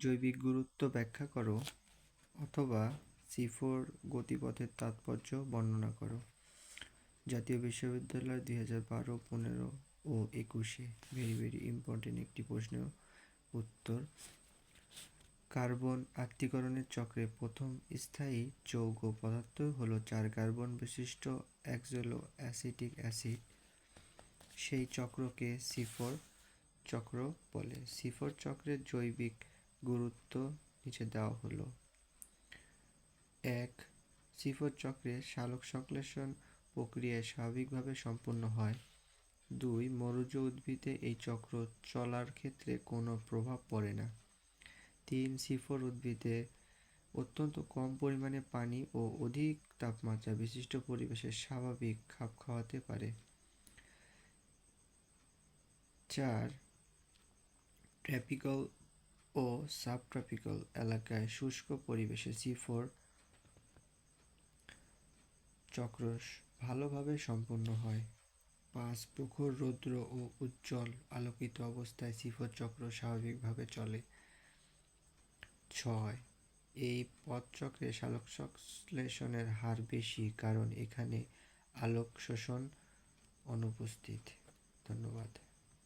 জৈবিক গুরুত্ব ব্যাখ্যা করো অথবা সিফোর গতিপথের তাৎপর্য বর্ণনা করো। জাতীয় বিশ্ববিদ্যালয় দুই হাজার বারো, পনেরো ও একুশে। ভেরি ভেরি ইম্পর্টেন্ট একটি প্রশ্নের উত্তর। কার্বন আত্তীকরণের চক্রে প্রথম স্থায়ী যৌগ পদার্থ হলো চার কার্বন বিশিষ্ট অ্যাক্সোলো অ্যাসিটিক অ্যাসিড। সেই চক্রকে সিফর চক্র বলে। সিফর চক্রের জৈবিক গুরুত্ব নিচে দেওয়া হলো। এক, সিফর চক্রে সালোক সংশ্লেষণ প্রক্রিয়া স্বাভাবিকভাবে সম্পন্ন হয়। দুই, মরুজ উদ্ভিদে এই চক্র চলার ক্ষেত্রে কোনো প্রভাব পড়ে না। তিন, সিফর উদ্ভিদে অত্যন্ত কম পরিমাণে পানি ও অধিক তাপমাত্রা বিশিষ্ট পরিবেশে স্বাভাবিক খাপ খাওয়াতে পারে। চার, ট্রপিক্যাল ও সাবট্রপিক্যাল এলাকায় শুষ্ক পরিবেশে সিফোর চক্র ভালোভাবে সম্পন্ন হয়। পাঁচ প্রখর রৌদ্র ও উজ্জ্বল আলোকিত অবস্থায় সিফর চক্র স্বাভাবিকভাবে চলে। ছয় এই পথচক্রে সালোক সংশ্লেষণের হার বেশি কারণ এখানে আলোক শোষণ অনুপস্থিত। ধন্যবাদ।